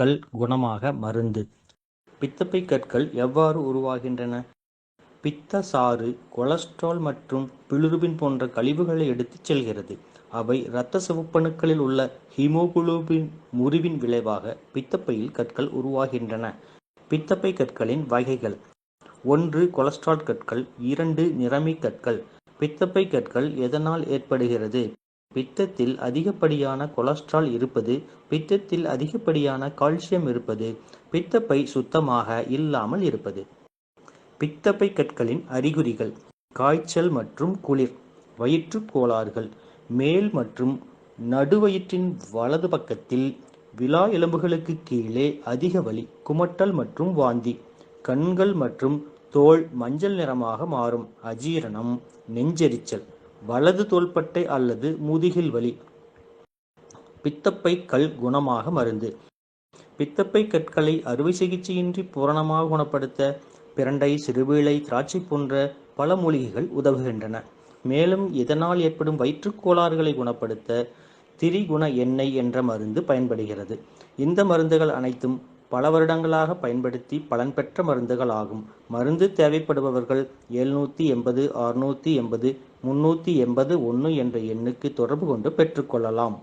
கற்கள் குணமாக மருந்து. பித்தப்பை கற்கள் எவ்வாறு உருவாகின்றன? பித்த சாறு கொலஸ்ட்ரால் மற்றும் பிளிருபின் போன்ற கழிவுகளை எடுத்துச் செல்கிறது. அவை இரத்த சிவப்பணுக்களில் உள்ள ஹீமோகுளோபின் முறிவின் விளைவாக பித்தப்பையில் கற்கள் உருவாகின்றன. பித்தப்பை கற்களின் வகைகள். ஒன்று கொலஸ்ட்ரால் கற்கள். இரண்டு நிறமி கற்கள். பித்தப்பை கற்கள் எதனால் ஏற்படுகிறது? பித்தத்தில் அதிகப்படியான கொலஸ்ட்ரால் இருப்பது பித்தத்தில் அதிகப்படியான கால்சியம் இருப்பது பித்தப்பை சுத்தமாக இல்லாமல் இருப்பது. பித்தப்பை கற்களின் அறிகுறிகள் காய்ச்சல் மற்றும் குளிர் வயிற்றுக் கோளாறுகள் மேல் மற்றும் நடுவயிற்றின் வலது பக்கத்தில் விழா எலும்புகளுக்கு கீழே அதிக வலி குமட்டல் மற்றும் வாந்தி கண்கள் மற்றும் தோல் மஞ்சள் நிறமாக மாறும் அஜீரணம் நெஞ்செரிச்சல். வலது தோள்பட்டை அல்லது முதுகில் வலி. பித்தப்பை கல் குணமாக மருந்து. பித்தப்பை கற்களை அறுவை சிகிச்சையின்றி பூரணமாக குணப்படுத்த பிரண்டை சிறுவேளை திராட்சை போன்ற பல மூலிகைகள் உதவுகின்றன. மேலும் இதனால் ஏற்படும் வயிற்றுக் கோளாறுகளை குணப்படுத்த திரிகுண எண்ணெய் என்ற மருந்து பயன்படுகிறது. இந்த மருந்துகள் அனைத்தும் பல வருடங்களாக பயன்படுத்தி பலன் பெற்ற மருந்துகள் ஆகும். மருந்து தேவைப்படுபவர்கள் எழுநூற்றி எண்பது அறுநூற்றி எண்பது முன்னூற்றி எண்பது ஒன்று என்ற எண்ணுக்கு தொடர்பு கொண்டு பெற்றுக்கொள்ளலாம்